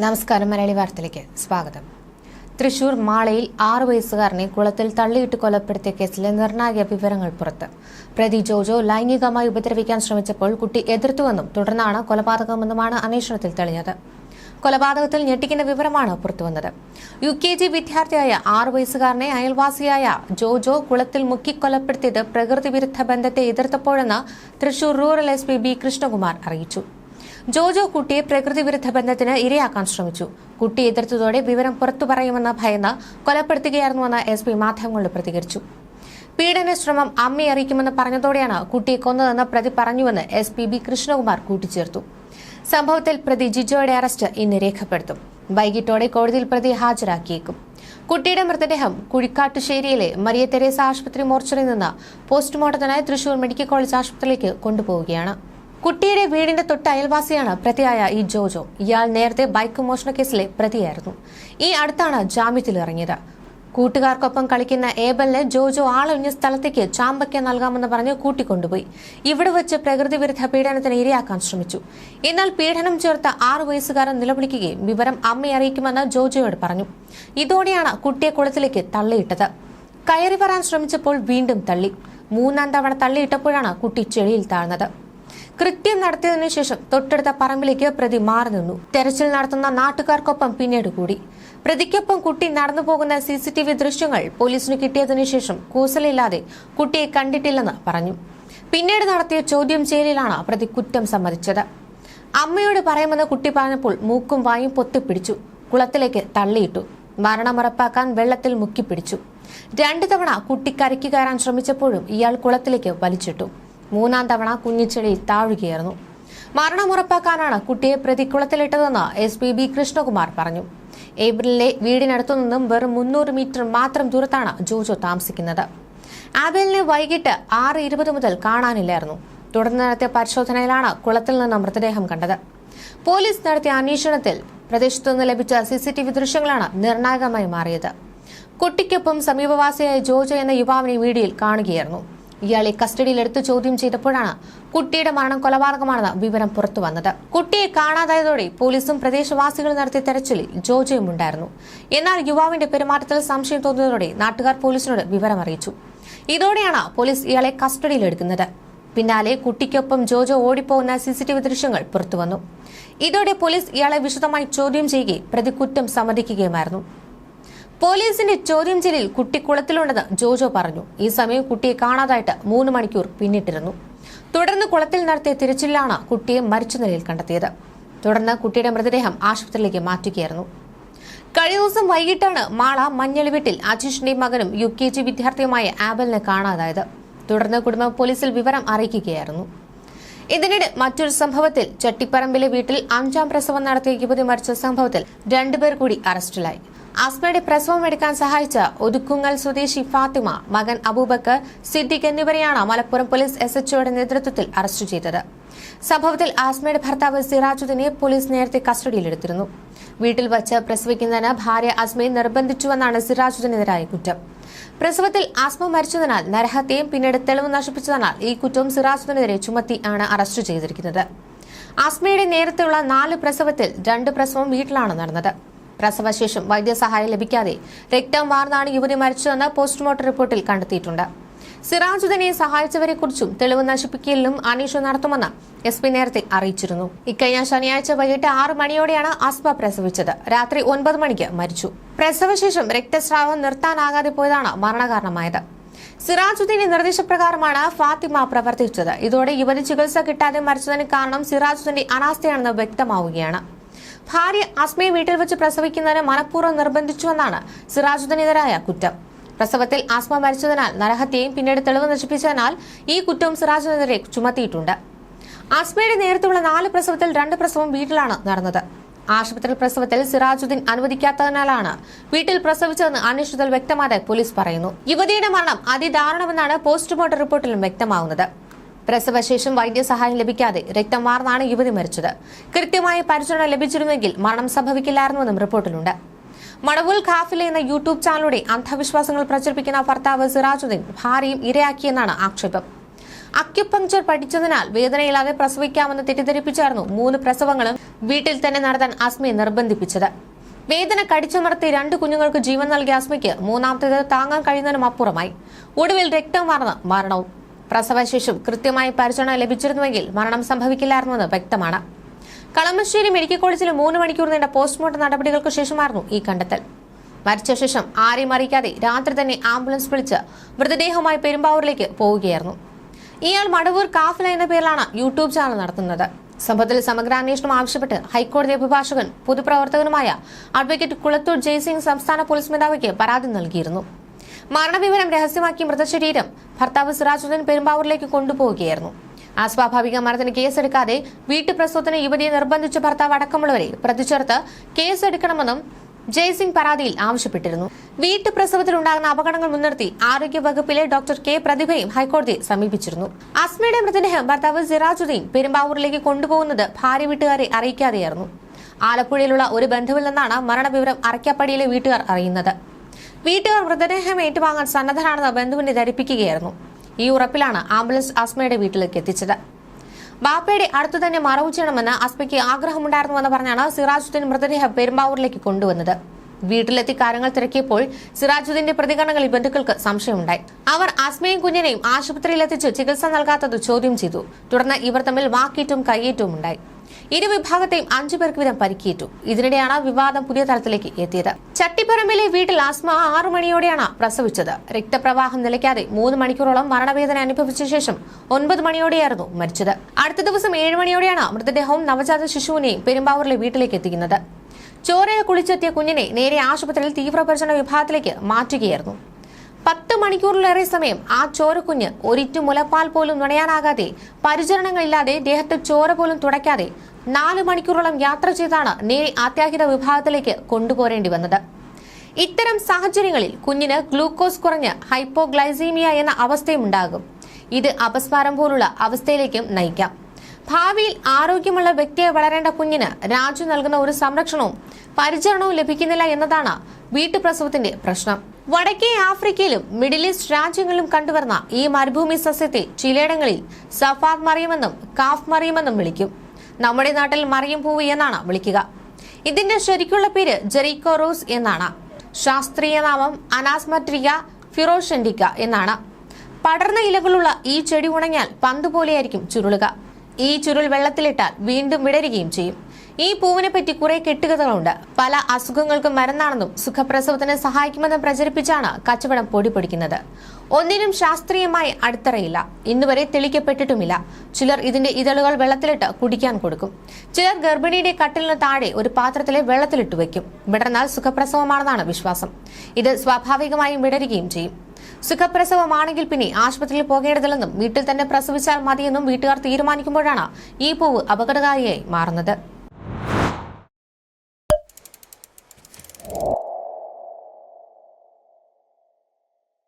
നമസ്കാരം മലയാളി വാർത്തയിലേക്ക് സ്വാഗതം. തൃശൂർ മാളയിൽ ആറു വയസ്സുകാരനെ കുളത്തിൽ തള്ളിയിട്ട് കൊലപ്പെടുത്തിയ കേസിലെ നിർണായക വിവരങ്ങൾ പുറത്ത്. പ്രതി ജോജോ ലൈംഗികമായി ഉപദ്രവിക്കാൻ ശ്രമിച്ചപ്പോൾ കുട്ടി എതിർത്തുവെന്നും തുടർന്നാണ് കൊലപാതകമെന്നുമാണ് അന്വേഷണത്തിൽ തെളിഞ്ഞത്. കൊലപാതകത്തിൽ ഞെട്ടിക്കുന്ന വിവരമാണ് പുറത്തുവന്നത്. യു കെ ജി വിദ്യാർത്ഥിയായ ആറു വയസ്സുകാരനെ അയൽവാസിയായ ജോജോ കുളത്തിൽ മുക്കി കൊലപ്പെടുത്തിയത് പ്രകൃതി വിരുദ്ധ ബന്ധത്തെ എതിർത്തപ്പോഴെന്ന് Thrissur rural S P B Krishnakumar അറിയിച്ചു. ജോജോ കുട്ടിയെ പ്രകൃതി വിരുദ്ധ ബന്ധത്തിന് ഇരയാക്കാൻ ശ്രമിച്ചു. കുട്ടി എതിർത്തതോടെ വിവരം പുറത്തു പറയുമെന്ന് ഭയന്ന് കൊലപ്പെടുത്തുകയായിരുന്നുവെന്ന് എസ് പി മാധ്യമങ്ങളോട് പ്രതികരിച്ചു. പീഡന ശ്രമം അമ്മയെ അറിയിക്കുമെന്ന് പറഞ്ഞതോടെയാണ് കുട്ടിയെ കൊന്നതെന്ന് പ്രതി പറഞ്ഞുവെന്ന് എസ് പി ബി കൃഷ്ണകുമാർ കൂട്ടിച്ചേർത്തു. സംഭവത്തിൽ പ്രതി ജിജോയുടെ അറസ്റ്റ് ഇന്ന് രേഖപ്പെടുത്തും. വൈകിട്ടോടെ കോടതിയിൽ പ്രതി ഹാജരാക്കിയേക്കും. കുട്ടിയുടെ മൃതദേഹം കുഴിക്കാട്ടുശ്ശേരിയിലെ മരിയ തെരേസ ആശുപത്രി മോർച്ചറിയിൽ നിന്ന് പോസ്റ്റ്മോർട്ടത്തിനായി തൃശൂർ മെഡിക്കൽ കോളേജ് ആശുപത്രിയിലേക്ക് കൊണ്ടുപോവുകയാണ്. കുട്ടിയുടെ വീടിന്റെ തൊട്ട് അയൽവാസിയാണ് പ്രതിയായ ഈ ജോജോ. ഇയാൾ നേരത്തെ ബൈക്ക് മോഷണ കേസിലെ പ്രതിയായിരുന്നു. ഈ അടുത്താണ് ജാമ്യത്തിൽ ഇറങ്ങിയത്. കൂട്ടുകാർക്കൊപ്പം കളിക്കുന്ന ഏബലിനെ ജോജോ ആളൊഴിഞ്ഞ സ്ഥലത്തേക്ക് ചാമ്പയ്ക്ക നൽകാമെന്ന് പറഞ്ഞ് കൂട്ടിക്കൊണ്ടുപോയി. ഇവിടെ വെച്ച് പ്രകൃതി വിരുദ്ധ പീഡനത്തിന് ഇരയാക്കാൻ ശ്രമിച്ചു. എന്നാൽ പീഡനം ചേർത്ത ആറു വയസ്സുകാരൻ നിലവിളിക്കുകയും വിവരം അമ്മയെ അറിയിക്കുമെന്ന് ജോജോയോട് പറഞ്ഞു. ഇതോടെയാണ് കുട്ടിയെ കുളത്തിലേക്ക് തള്ളിയിട്ടത്. കയറി വരാൻ ശ്രമിച്ചപ്പോൾ വീണ്ടും തള്ളി. മൂന്നാം തവണ തള്ളിയിട്ടപ്പോഴാണ് കുട്ടി ചെളിയിൽ താഴ്ന്നത്. കൃത്യം നടത്തിയതിനു ശേഷം തൊട്ടടുത്ത പറമ്പിലേക്ക് പ്രതി മാറി നിന്നു. തെരച്ചിൽ നടത്തുന്ന നാട്ടുകാർക്കൊപ്പം പിന്നീട് കൂടി. പ്രതിക്കൊപ്പം കുട്ടി നടന്നു പോകുന്ന സി സി ടി വി ദൃശ്യങ്ങൾ പോലീസിന് കിട്ടിയതിനു ശേഷം കൂസലില്ലാതെ കുട്ടിയെ കണ്ടിട്ടില്ലെന്ന് പറഞ്ഞു. പിന്നീട് നടത്തിയ ചോദ്യം ചെയ്യലിലാണ് പ്രതി കുറ്റം സമ്മതിച്ചത്. അമ്മയോട് പറയുമെന്ന് കുട്ടി പറഞ്ഞപ്പോൾ മൂക്കും വായും പൊത്തിപ്പിടിച്ചു. കുളത്തിലേക്ക് തള്ളിയിട്ടു. മരണം ഉറപ്പാക്കാൻ വെള്ളത്തിൽ മുക്കിപ്പിടിച്ചു. രണ്ടു തവണ കുട്ടി കരയ്ക്ക് കയറാൻ ശ്രമിച്ചപ്പോഴും ഇയാൾ കുളത്തിലേക്ക് വലിച്ചിട്ടു. മൂന്നാം തവണ കുഞ്ഞിച്ചെളി താഴുകയായിരുന്നു. മരണം ഉറപ്പാക്കാനാണ് കുട്ടിയെ പ്രതിക്കുളത്തിലിട്ടതെന്ന് എസ് പി ബി കൃഷ്ണകുമാർ പറഞ്ഞു. ഏപ്രിലിലെ വീടിനടുത്തു നിന്നും വെറും മുന്നൂറ് മീറ്റർ മാത്രം ദൂരത്താണ് ജോജോ താമസിക്കുന്നത്. ആബേലിനെ വൈകിട്ട് ആറ് ഇരുപത് മുതൽ കാണാനില്ലായിരുന്നു. തുടർന്ന് നടത്തിയ പരിശോധനയിലാണ് കുളത്തിൽ നിന്ന് മൃതദേഹം കണ്ടത്. പോലീസ് നടത്തിയ അന്വേഷണത്തിൽ പ്രദേശത്തു നിന്ന് ലഭിച്ച സി സി ടി വി ദൃശ്യങ്ങളാണ് നിർണായകമായി മാറിയത്. കുട്ടിക്കൊപ്പം സമീപവാസിയായ ജോജോ എന്ന യുവാവിനെ വീഡിയോയിൽ കാണുകയായിരുന്നു. ഇയാളെ കസ്റ്റഡിയിലെടുത്ത് ചോദ്യം ചെയ്തപ്പോഴാണ് കുട്ടിയുടെ മരണം കൊലപാതകമാണെന്ന വിവരം പുറത്തു വന്നത്. കുട്ടിയെ കാണാതായതോടെ പോലീസും പ്രദേശവാസികളും നടത്തിയ തെരച്ചിലിൽ ജോജയും ഉണ്ടായിരുന്നു. എന്നാൽ യുവാവിന്റെ പെരുമാറ്റത്തിൽ സംശയം തോന്നിയതോടെ നാട്ടുകാർ പോലീസിനോട് വിവരം അറിയിച്ചു. ഇതോടെയാണ് പോലീസ് ഇയാളെ കസ്റ്റഡിയിലെടുക്കുന്നത്. പിന്നാലെ കുട്ടിക്കൊപ്പം ജോജോ ഓടിപ്പോകുന്ന സി സി ടി വി ദൃശ്യങ്ങൾ പുറത്തുവന്നു ഇതോടെ പോലീസ് ഇയാളെ വിശദമായി ചോദ്യം ചെയ്യുകയും പ്രതി കുറ്റം സമ്മതിക്കുകയുമായിരുന്നു. പോലീസിന്റെ ചോദ്യം ചെയ്യലിൽ കുട്ടി കുളത്തിലുണ്ടെന്ന് ജോജോ പറഞ്ഞു. ഈ സമയം കുട്ടിയെ കാണാതായിട്ട് മൂന്ന് മണിക്കൂർ പിന്നിട്ടിരുന്നു. തുടർന്ന് കുളത്തിൽ നടത്തിയ തിരച്ചിലാണ് കുട്ടിയെ മരിച്ച നിലയിൽ കണ്ടെത്തിയത്. തുടർന്ന് കുട്ടിയുടെ മൃതദേഹം ആശുപത്രിയിലേക്ക് മാറ്റുകയായിരുന്നു. കഴിഞ്ഞ ദിവസം വൈകിട്ടാണ് മാള മഞ്ഞളി വീട്ടിൽ അജീഷിന്റെ മകനും യു കെ ജി വിദ്യാർത്ഥിയുമായ ആബലിനെ കാണാതായത്. തുടർന്ന് കുടുംബം പോലീസിൽ വിവരം അറിയിക്കുകയായിരുന്നു. ഇതിനിടെ മറ്റൊരു സംഭവത്തിൽ ചട്ടിപ്പറമ്പിലെ വീട്ടിൽ അഞ്ചാം പ്രസവം നടത്തിയ യുവതി മരിച്ച സംഭവത്തിൽ രണ്ടുപേർ കൂടി അറസ്റ്റിലായി. ആസ്മയുടെ പ്രസവം എടുക്കാൻ സഹായിച്ച ഒതുക്കുങ്ങൽ സ്വദേശി ഫാത്തിമ മകൻ അബൂബക്കർ സിദ്ദിഖ് എന്നിവരെയാണ് മലപ്പുറം പോലീസ് എസ് എച്ച്ഒയുടെ നേതൃത്വത്തിൽ അറസ്റ്റ് ചെയ്തത്. സംഭവത്തിൽ ആസ്മയുടെ ഭർത്താവ് സിറാജുദ്ദീനെ പോലീസ് നേരത്തെ കസ്റ്റഡിയിലെടുത്തിരുന്നു. വീട്ടിൽ വച്ച് പ്രസവിക്കുന്നതിന് ഭാര്യ അസ്മയെ നിർബന്ധിച്ചുവെന്നാണ് സിറാജുദ്ദീനെതിരായ കുറ്റം. പ്രസവത്തിൽ ആസ്മ മരിച്ചതിനാൽ നരഹത്യയും പിന്നീട് തെളിവ് നശിപ്പിച്ചതിനാൽ ഈ കുറ്റവും സിറാജുദ്ദീനെതിരെ ചുമത്തി ആണ് അറസ്റ്റ് ചെയ്തിരിക്കുന്നത്. ആസ്മയുടെ നേരത്തെയുള്ള നാല് പ്രസവത്തിൽ രണ്ട് പ്രസവം വീട്ടിലാണ് നടന്നത്. പ്രസവശേഷം വൈദ്യസഹായം ലഭിക്കാതെ രക്തം വാർന്നാണ് യുവതി മരിച്ചതെന്ന് പോസ്റ്റ്മോർട്ടം റിപ്പോർട്ടിൽ കണ്ടെത്തിയിട്ടുണ്ട്. സിറാജുദ്ദീനെ സഹായിച്ചവരെക്കുറിച്ചും തെളിവ് നശിപ്പിക്കലിലും അന്വേഷണം നടത്തുമെന്ന് എസ് പി നേരത്തെ അറിയിച്ചിരുന്നു. ഇക്കഴിഞ്ഞ ശനിയാഴ്ച വൈകിട്ട് ആറ് മണിയോടെയാണ് ആസ്പ പ്രസവിച്ചത്. രാത്രി ഒൻപത് മണിക്ക് മരിച്ചു. പ്രസവശേഷം രക്തസ്രാവം നിർത്താനാകാതെ പോയതാണ് മരണകാരണമായത്. സിറാജുദ്ദീന്റെ നിർദ്ദേശപ്രകാരമാണ് ഫാത്തിമ പ്രവർത്തിച്ചത്. ഇതോടെ യുവതി ചികിത്സ കിട്ടാതെ മരിച്ചതിന് കാരണം സിറാജുദ്ദീന്റെ അനാസ്ഥയാണെന്ന് വ്യക്തമാവുകയാണ്. ഭാര്യ അസ്മയെ വീട്ടിൽ വെച്ച് പ്രസവിക്കുന്നതിന് മനഃപൂർവം നിർബന്ധിച്ചുവെന്നാണ് സിറാജുദ്ദീനെതിരായ കുറ്റം. പ്രസവത്തിൽ ആസ്മ മരിച്ചതിനാൽ നരഹത്യയും പിന്നീട് തെളിവ് നശിപ്പിച്ചതിനാൽ ഈ കുറ്റവും സിറാജിനെതിരെ ചുമത്തിയിട്ടുണ്ട്. ആസ്മയുടെ നേരത്തുള്ള നാല് പ്രസവത്തിൽ രണ്ട് പ്രസവം വീട്ടിലാണ് നടന്നത്. ആശുപത്രി പ്രസവത്തിൽ സിറാജുദ്ദീൻ അനുവദിക്കാത്തതിനാലാണ് വീട്ടിൽ പ്രസവിച്ചതെന്ന് അന്വേഷണത്തിൽ വ്യക്തമായതായി പോലീസ് പറയുന്നു. യുവതിയുടെ മരണം അതിദാരുണമെന്നാണ് പോസ്റ്റ്മോർട്ടം റിപ്പോർട്ടിലും വ്യക്തമാവുന്നത്. പ്രസവശേഷം വൈദ്യസഹായം ലഭിക്കാതെ രക്തം വാർന്നാണ് യുവതി മരിച്ചത്. കൃത്യമായ പരിചരണം ലഭിച്ചിരുന്നെങ്കിൽ മരണം സംഭവിക്കില്ലായിരുന്നുവെന്നും റിപ്പോർട്ടിലുണ്ട്. മണവൂൽ ഖാഫിലെ എന്ന യൂട്യൂബ് ചാനലിലൂടെ അന്ധവിശ്വാസങ്ങൾ പ്രചരിപ്പിക്കുന്ന ഭർത്താവ് സിറാജുദ്ദീൻ ഭാര്യയും ഇരയാക്കിയെന്നാണ് ആക്ഷേപം. അക്യുപങ്ചർ പഠിച്ചതിനാൽ വേദനയില്ലാതെ പ്രസവിക്കാമെന്ന് തെറ്റിദ്ധരിപ്പിച്ചായിരുന്നു മൂന്ന് പ്രസവങ്ങളും വീട്ടിൽ തന്നെ നടത്താൻ അസ്മിയെ നിർബന്ധിപ്പിച്ചത്. വേദന കടിച്ചമർത്തി രണ്ട് കുഞ്ഞുങ്ങൾക്ക് ജീവൻ നൽകിയ അസ്മിക്ക് മൂന്നാമത്തേത് താങ്ങാൻ കഴിയുന്നതിനും അപ്പുറമായി. ഒടുവിൽ രക്തം വാർന്ന് മരണവും. പ്രസവശേഷം കൃത്യമായി പരിചരണം ലഭിച്ചിരുന്നുവെങ്കിൽ മരണം സംഭവിക്കില്ലായിരുന്നുവെന്ന് വ്യക്തമാണ്. കളമശ്ശേരി മെഡിക്കൽ കോളേജിൽ മൂന്ന് മണിക്കൂർ നീണ്ട പോസ്റ്റ്മോർട്ടം നടപടികൾക്ക് ശേഷമായിരുന്നു ഈ കണ്ടെത്തൽ. മരിച്ച ശേഷം ആരെയും അറിയിക്കാതെ രാത്രി തന്നെ ആംബുലൻസ് വിളിച്ച് മൃതദേഹവുമായി പെരുമ്പാവൂരിലേക്ക് പോവുകയായിരുന്നു. ഇയാൾ മടവൂർ കാഫില എന്ന പേരിലാണ് യൂട്യൂബ് ചാനൽ നടത്തുന്നത്. സംഭവത്തിൽ സമഗ്ര അന്വേഷണം ആവശ്യപ്പെട്ട് ഹൈക്കോടതി അഭിഭാഷകൻ പൊതുപ്രവർത്തകനുമായ അഡ്വക്കേറ്റ് കുളത്തൂർ ജയ്സിംഗ് സംസ്ഥാന പോലീസ് മേധാവിക്ക് പരാതി നൽകിയിരുന്നു. മരണവിവരം രഹസ്യമാക്കി മൃതശരീരം ഭർത്താവ് സിറാജുദ്ദീൻ പെരുമ്പാവൂരിലേക്ക് കൊണ്ടുപോവുകയായിരുന്നു. അസ്വാഭാവിക മരണത്തിന് കേസെടുക്കാതെ വീട്ടുപ്രസവത്തിന് യുവതിയെ നിർബന്ധിച്ച ഭർത്താവ് അടക്കമുള്ളവരെ പ്രതിചേർത്ത് കേസെടുക്കണമെന്നും ജയ്സിംഗ് പരാതിയിൽ ആവശ്യപ്പെട്ടിരുന്നു. വീട്ടുപ്രസവത്തിൽ ഉണ്ടാകുന്ന അപകടങ്ങൾ മുൻനിർത്തി ആരോഗ്യ വകുപ്പിലെ ഡോക്ടർ കെ പ്രതിഭയും ഹൈക്കോടതിയെ സമീപിച്ചിരുന്നു. അസ്മയുടെ മൃതദേഹം ഭർത്താവ് സിറാജുദ്ദീൻ പെരുമ്പാവൂരിലേക്ക് കൊണ്ടുപോകുന്നത് ഭാര്യ വീട്ടുകാരെ അറിയിക്കാതെയായിരുന്നു. ആലപ്പുഴയിലുള്ള ഒരു ബന്ധുവിൽ നിന്നാണ് മരണവിവരം അറയ്ക്കാപ്പടിയിലെ വീട്ടുകാർ അറിയുന്നത്. വീട്ടുകാർ മൃതദേഹം ഏറ്റുവാങ്ങാൻ സന്നദ്ധനാണെന്ന് ബന്ധുവിനെ ധരിപ്പിക്കുകയായിരുന്നു. ഈ ഉറപ്പിലാണ് ആംബുലൻസ് അസ്മയുടെ വീട്ടിലേക്ക് എത്തിച്ചത്. ബാപ്പയുടെ അടുത്തു തന്നെ മറവു ചെയ്യണമെന്ന് അസ്മയ്ക്ക് ആഗ്രഹമുണ്ടായിരുന്നുവെന്ന് പറഞ്ഞാണ് സിറാജുദ്ദീൻ മൃതദേഹം പെരുമ്പാവൂരിലേക്ക് കൊണ്ടുവന്നത്. വീട്ടിലെത്തി കാര്യങ്ങൾ തിരക്കിയപ്പോൾ സിറാജുദ്ദീന്റെ പ്രതികരണങ്ങളിൽ ബന്ധുക്കൾക്ക് സംശയമുണ്ടായി. അവർ അസ്മയും കുഞ്ഞിനെയും ആശുപത്രിയിലെത്തിച്ച് ചികിത്സ നൽകാത്തത് ചോദ്യം ചെയ്തു. തുടർന്ന് ഇവർ തമ്മിൽ വാക്കേറ്റവും കയ്യേറ്റവും ഉണ്ടായി. ഇരുവിഭാഗത്തെയും അഞ്ചു പേർക്ക് വീതം പരിക്കേറ്റു. ഇതിനിടെയാണ് വിവാദം പുതിയ തലത്തിലേക്ക് എത്തിയത്. ചട്ടിപ്പറമ്പിലെ വീട്ടിൽ ആസ്മ ആറു മണിയോടെയാണ് പ്രസവിച്ചത്. രക്തപ്രവാഹം നിലയ്ക്കാതെ മൂന്ന് മണിക്കൂറോളം മരണവേദന അനുഭവിച്ച ശേഷം ഒൻപത് മണിയോടെയായിരുന്നു മരിച്ചത്. അടുത്ത ദിവസം ഏഴ് മണിയോടെയാണ് മൃതദേഹവും നവജാത ശിശുവിനെയും പെരുമ്പാവൂരിലെ വീട്ടിലേക്ക് എത്തിക്കുന്നത്. ചോരയിൽ കുളിച്ചെത്തിയ കുഞ്ഞിനെ നേരെ ആശുപത്രിയിൽ തീവ്രപരിചരണ വിഭാഗത്തിലേക്ക് മാറ്റുകയായിരുന്നു. പത്ത് മണിക്കൂറിലേറെ സമയം ആ ചോരക്കുഞ്ഞ് ഒരിറ്റു മുലപ്പാൽ പോലും നുണയാനാകാതെ പരിചരണങ്ങളില്ലാതെ ദേഹത്ത് ചോര പോലും തുടയ്ക്കാതെ നാല് മണിക്കൂറോളം യാത്ര ചെയ്താണ് നേരെ അത്യാഹിത വിഭാഗത്തിലേക്ക് കൊണ്ടുപോരേണ്ടി വന്നത്. ഇത്തരം സാഹചര്യങ്ങളിൽ കുഞ്ഞിന് ഗ്ലൂക്കോസ് കുറഞ്ഞ് ഹൈപ്പോഗ്ലൈസീമിയ എന്ന അവസ്ഥയും ഉണ്ടാകും. ഇത് അപസ്മാരം പോലുള്ള അവസ്ഥയിലേക്കും നയിക്കാം. ഭാവിയിൽ ആരോഗ്യമുള്ള വ്യക്തിയെ വളരേണ്ട കുഞ്ഞിന് രാജു നൽകുന്ന ഒരു സംരക്ഷണവും പരിചരണവും ലഭിക്കുന്നില്ല എന്നതാണ് വീട്ടുപ്രസവത്തിന്റെ പ്രശ്നം. വടക്കേ ആഫ്രിക്കയിലും മിഡിൽ ഈസ്റ്റ് രാജ്യങ്ങളിലും കണ്ടുവരുന്ന ഈ മരുഭൂമി സസ്യത്തെ ചിലയിടങ്ങളിൽ സഫാദ് മറിയുമെന്നും കാഫ് മറിയുമെന്നും വിളിക്കും. നമ്മുടെ നാട്ടിൽ മറിയം പൂവ് എന്നാണ് വിളിക്കുക. ഇതിന്റെ ശരിക്കുള്ള പേര് ജെറിക്കോ റോസ് എന്നാണ്. ശാസ്ത്രീയ നാമം അനാസ്മട്രിയ ഫിറോഷെൻഡിക്ക എന്നാണ്. പടർന്ന ഇലകളുള്ള ഈ ചെടി ഉണങ്ങിയാൽ പന്ത് പോലെയായിരിക്കും ചുരുളുക. ഈ ചുരുൾ വെള്ളത്തിലിട്ടാൽ വീണ്ടും വിടരുകയും ചെയ്യും. ഈ പൂവിനെ പറ്റി കുറെ കെട്ടുകഥകളുണ്ട്. പല അസുഖങ്ങൾക്കും മരുന്നാണെന്നും സുഖപ്രസവത്തിന് സഹായിക്കുമെന്നും പ്രചരിപ്പിച്ചാണ് കച്ചവടം പൊടിപൊടിക്കുന്നത്. ഒന്നിനും ശാസ്ത്രീയമായി അടിത്തറയില്ല. ഇന്നുവരെ തെളിക്കപ്പെട്ടിട്ടുമില്ല. ചിലർ ഇതിന്റെ ഇതളുകൾ വെള്ളത്തിലിട്ട് കുടിക്കാൻ കൊടുക്കും. ചിലർ ഗർഭിണിയുടെ കട്ടിലിന് താഴെ ഒരു പാത്രത്തിലെ വെള്ളത്തിലിട്ട് വെക്കും. വിടർന്നാൽ സുഖപ്രസവമാണെന്നാണ് വിശ്വാസം. ഇത് സ്വാഭാവികമായും വിടരുകയും ചെയ്യും. സുഖപ്രസവമാണെങ്കിൽ പിന്നെ ആശുപത്രിയിൽ പോകേണ്ടതില്ലെന്നും വീട്ടിൽ തന്നെ പ്രസവിച്ചാൽ മതിയെന്നും വീട്ടുകാർ തീരുമാനിക്കുമ്പോഴാണ് ഈ പൂവ് അപകടകാരിയായി മാറുന്നത്.